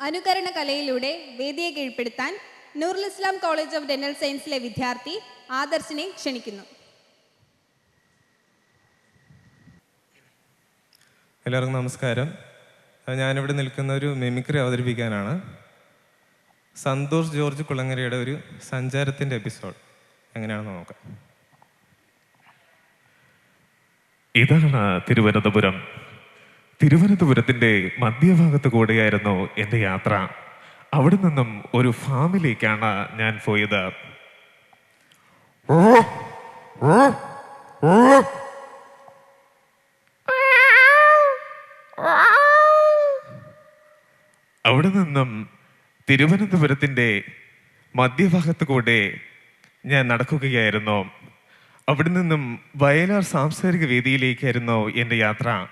അനുകരണ കലയിലൂടെ വേദിയെ കീഴ്പ്പെടുത്താൻ Noorul Islam college of dental സയൻസിലെ വിദ്യാർത്ഥി ആദർശിനെ ക്ഷണിക്കുന്നു. എല്ലാവർക്കും നമസ്കാരം. ഞാനിവിടെ നിൽക്കുന്ന ഒരു മിമിക്രി അവതരിപ്പിക്കാനാണ്. സന്തോഷ് ജോർജ് കുളങ്ങരയുടെ ഒരു സഞ്ചാരത്തിന്റെ എപ്പിസോഡ്. എങ്ങനെയാണെന്ന് നോക്കാം. ഇതാണ് തിരുവനന്തപുരം. തിരുവനന്തപുരത്തിന്റെ മധ്യഭാഗത്ത് കൂടെയായിരുന്നു എന്റെ യാത്ര. അവിടെ നിന്നും ഒരു ഫാമിലേക്കാണ് ഞാൻ പോയത്. അവിടെ നിന്നും തിരുവനന്തപുരത്തിന്റെ മധ്യഭാഗത്ത് കൂടെ ഞാൻ നടക്കുകയായിരുന്നു. അവിടെ നിന്നും വയലാർ സാംസ്കാരിക വേദിയിലേക്കായിരുന്നു എന്റെ യാത്ര.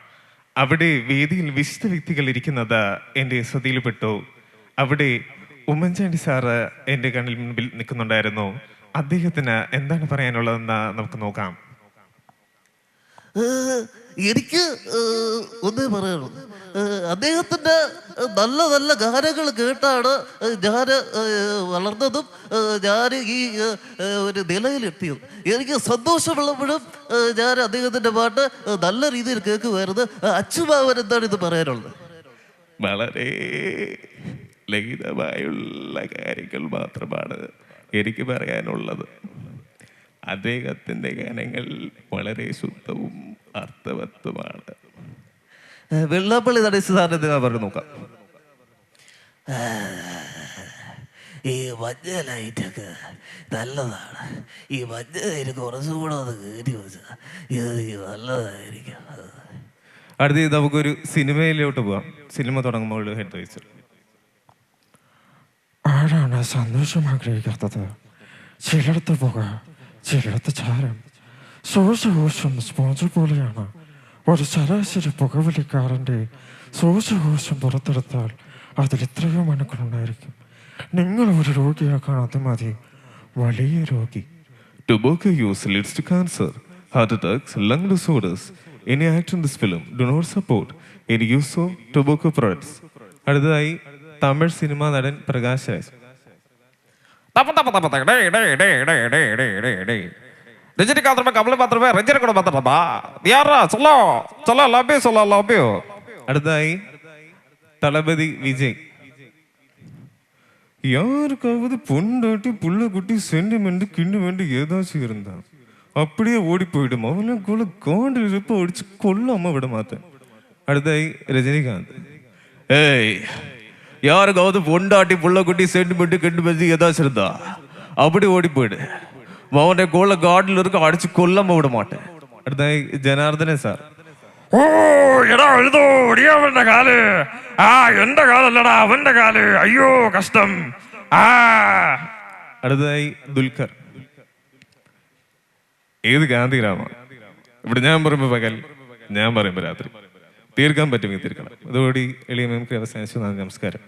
അവിടെ വേദിയിൽ വിശുദ്ധ വ്യക്തികൾ ഇരിക്കുന്നത് എന്റെ ശ്രദ്ധയിൽപ്പെട്ടു അവിടെ ഉമ്മൻചാണ്ടി സാറ് എന്റെ കണ്ണിൽ മുൻപിൽ നിൽക്കുന്നുണ്ടായിരുന്നു. അദ്ദേഹത്തിന് എന്താണ് പറയാനുള്ളതെന്ന് നമുക്ക് നോക്കാം. എനിക്ക് ഒന്നേ പറയുള്ളൂ അദ്ദേഹത്തിന്റെ നല്ല നല്ല ഗാനങ്ങൾ കേട്ടാണ് ഞാൻ വളർന്നതും ഞാൻ ഈ ഒരു നിലയിലെത്തിയത്. എനിക്ക് സന്തോഷമുള്ളപ്പോഴും ഞാൻ അദ്ദേഹത്തിന്റെ പാട്ട് നല്ല രീതിയിൽ കേൾക്കുമായിരുന്നു. അച്ചുമാവൻ എന്താണ് ഇത് പറയാനുള്ളത്? വളരെ ലളിതമായുള്ള കാര്യങ്ങൾ മാത്രമാണ് എനിക്ക് പറയാനുള്ളത്. അദ്ദേഹത്തിന്റെ ഗാനങ്ങൾ വളരെ ശുദ്ധവും അർത്ഥവത്വമാണ്. വെള്ളപ്പള്ളി വെള്ളാപ്പള്ളി നടേശ് സാറിന് ഞാൻ പറഞ്ഞു നോക്കാം. ഈ മഞ്ഞ ലൈറ്റൊക്കെ നല്ലതാണ്. ഈ മഞ്ഞ ലൈറ്റ് കുറച്ചും കൂടെ ഒന്ന് കയറ്റി വെച്ചാൽ ഇത് നല്ലതായിരിക്കും. അടുത്ത നമുക്കൊരു സിനിമയിലോട്ട് പോവാം. സിനിമ തുടങ്ങുമ്പോൾ ഹെഡ് വൈസർ ആരാണ് സന്തോഷം ആഗ്രഹിക്കാത്തത്? ചിലടത്ത് പുക ചിലടത്ത് ചാരം ശ്വാസകോശം സ്പോഞ്ച് പോലെയാണ്. ഒരു ശരാശരി പുകവലിക്കാരന്റെ ശ്വാസകോശം പുറത്തെടുത്താൽ അതിൽ എത്രയോ അണുക്കളുണ്ടായിരിക്കും നിങ്ങൾ ഒരു രോഗിയാക്കാൻ അത് മതി. വലിയ രോഗി. Tobacco use leads to cancer, heart attacks, lung disorders. Any act in this film do not support any use of tobacco products. അടുത്തതായി തമിഴ് സിനിമാ നടൻ പ്രകാശ് രാജ്. ரஜினிகாந்த் ரொம்ப கமலை பாத்திரமா ரஜினி கூட பாத்திரமா யாரா சொல்லோ சொல்லோ லவ்யூ சொல்லோ லவ்யூ அடுத்தாய் தளபதி விஜய். யாருக்காவது பொண்டாட்டி புள்ள குட்டி சென்டிமெண்ட் கிண்டுமெண்ட் ஏதாச்சும் இருந்தா அப்படியே ஓடி போயிடும். அவெல்லாம் கூட காண்டு இருப்ப ஒடிச்சு கொல்லாம விட மாட்டேன். அடுத்தாய் ரஜினிகாந்த். ஏய் யாருக்காவது பொண்டாட்டி புள்ள குட்டி சென்டிமெண்ட் கிண்டுமெண்ட் ஏதாச்சும் இருந்தா அப்படி ஓடி போயிடு. அவனை கோல கார்டில் இருக்க அடிச்சு கொல்லாம விட மாட்டேன் അടുത്തായി ജനാർദ്ദനൻ സാർ ഓ എടാ എഴുതോ ഒടിയാവന്റെ കാല് ആ എന്റെ കാലല്ലടാ അവന്റെ കാല് അയ്യോ കഷ്ടം ആ അടുത്തതായി ദുൽഖർ ഏത് ഗാന്ധിഗ്രാമ ഇവിടെ ഞാൻ പറയുമ്പോ പകൽ ഞാൻ പറയുമ്പോ രാത്രി തീർക്കാൻ പറ്റുമെങ്കിൽ തീർക്കണം അതോടുകൂടി എളിയ മെമ്മറി അവസാനിച്ചു നന്ദി നമസ്കാരം